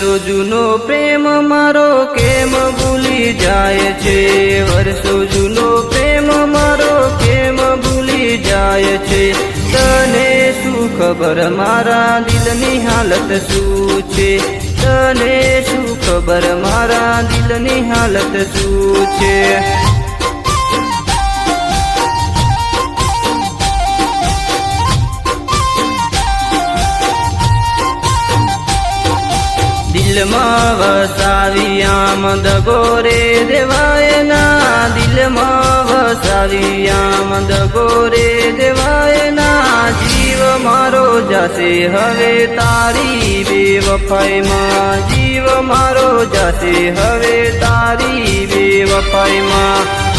જૂનો પ્રેમ મારો કેમ ભૂલી જાય છે? વર્ષો જૂનો પ્રેમ મારો કેમ ભૂલી જાય છે? તને શું ખબર મારા દિલની હાલત શું છે? તને શું ખબર મારા દિલની હાલત શું છે? દિલમાં વસાવી આમ દગો રે દેવાય ના દિલમાં વસાવી આમ દગો રે દેવાય ના જીવ મારો જશે હવે તારી બેવફાઈમાં જીવ મારો જશે હવે તારી બેવફાઈમાં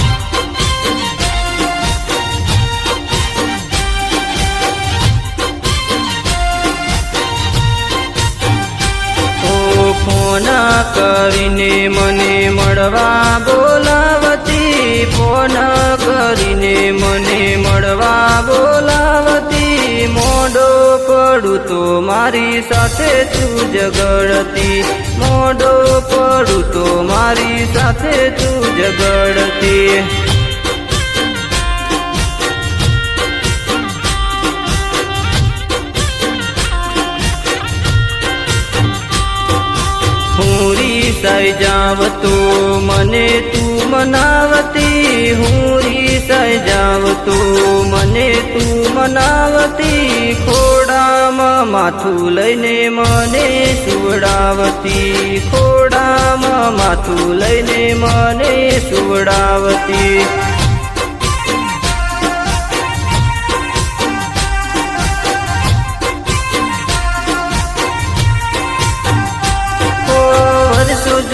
ફોન કરીને મને મળવા બોલાવતી, ફોન કરીને મને મળવા બોલાવતી મોડો પડું તો મારી સાથે તું જગડતી મોડો પડું તો મારી સાથે તું ઝઘડતી રીસાઈ જાવ તો મને તું મનાવતી હું રીસાઈ જાવ તો મને તું મનાવતી, ખોડામાં માથું લઈને મને સુવડાવતી, ખોડામાં માથું લઈને મને સુવડાવતી.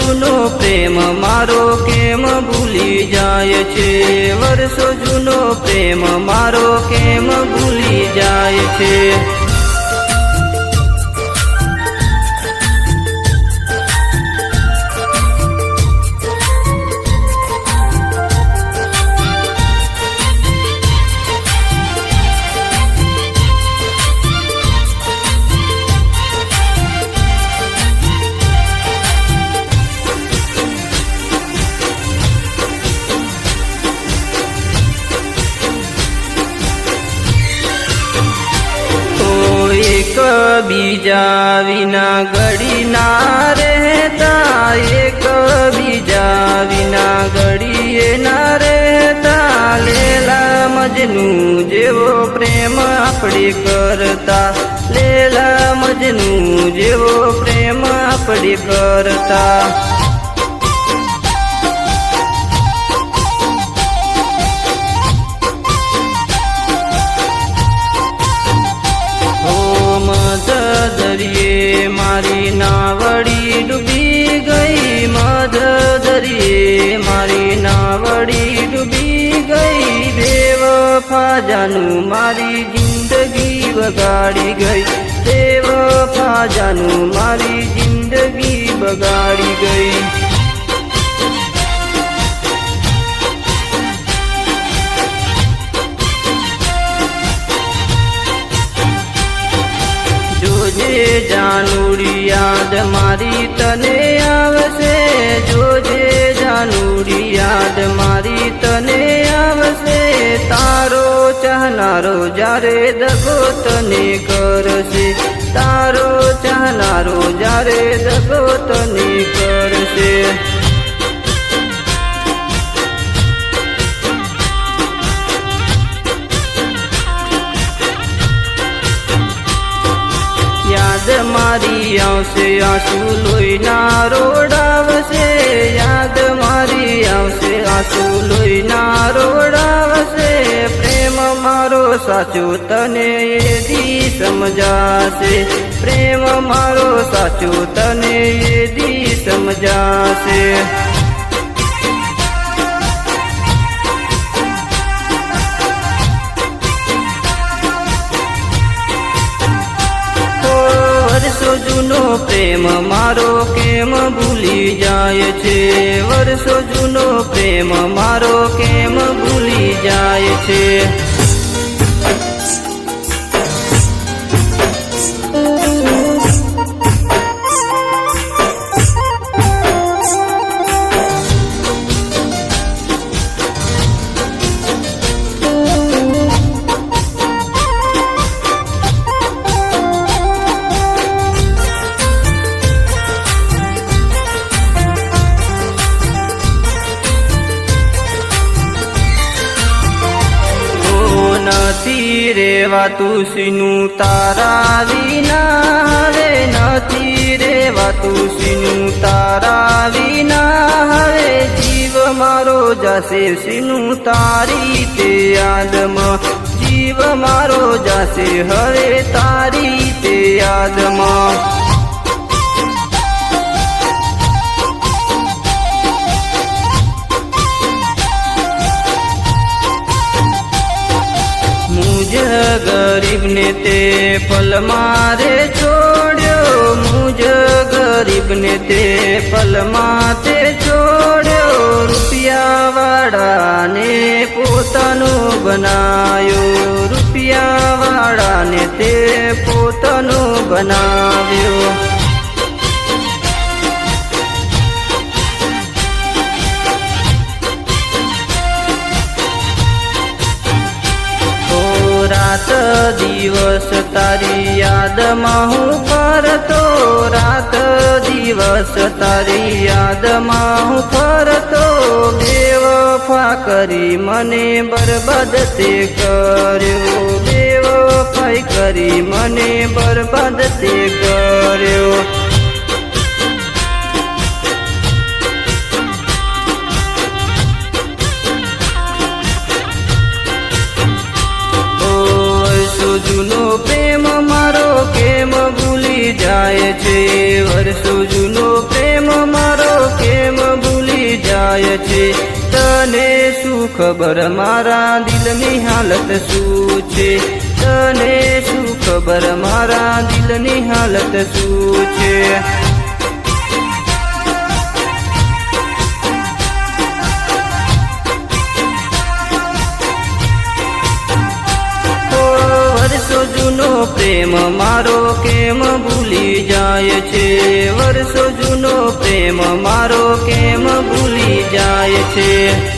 જૂનો પ્રેમ મારો કેમ ભૂલી જાય છે? વર્ષો જૂનો પ્રેમ મારો કેમ ભૂલી જાય છે? બીજા વિના ઘડી ના રહેતા, એક બીજા વિના ઘડીએ ના રહેતા. લેલા મજનું જેવો પ્રેમ આપણે કરતા, લેલા મજનું જેવો પ્રેમ આપણે કરતા. બેવફા જાનું મારી જિંદગી બગાડી ગઈ. બેવફા જાનું મારી જિંદગી બગાડી ગઈ. જોજે જાનુડી યાદ મારી તને આવશે. જોજે જાનુડી યાદ ચાહનારો જ્યારે દગો તને કરશે તારો ચાહનારો જ્યારે દગો તને કરશે યાદ મારી આવશે, આંસુ લોહીના રોડાવશે સાચો તને દી સમજાશે. પ્રેમ મારો સાચું તને દી સમજાશે. જૂનો પ્રેમ મારો કેમ ભૂલી જાય છે? વર્ષો જૂનો પ્રેમ મારો કેમ ભૂલી જાય છે? રેવાતું સીનું તારા વિના રે નથી રેવાતું સીનું તારા વિના હવે જીવ મારો જાશે સીનું તારી તે યાદમાં. જીવ મારો જાશે હવે તારી તે યાદમાં. ગરીબને તે પલ મારે છોડ્યો મુજ ગરીબને તે પલ માથે છોડ્યો રૂપિયા વાળાને પોતાનું બનાયો રૂપિયા વાળાને તે પોતાનું બનાવ્યો. રાત દિવસ તારી યાદમાં હું ફરતો રાત દિવસ તારી યાદમાં હું ફરતો બેવફા કરી મને બરબાદ તે કર્યો. બેવફાઈ કરી મને બરબાદ તે કર્યો. વર્ષો જૂનો પ્રેમ મારો કેમ ભૂલી જાય છે? તને શું ખબર મારા દિલની હાલત શું છે? તને શું ખબર મારા દિલની હાલત શું છે? વર્ષો જૂનો પ્રેમ મારો કેમ ભૂલી જાય છે? વર્ષો જૂનો પ્રેમ મારો કેમ ભૂલી જાય છે?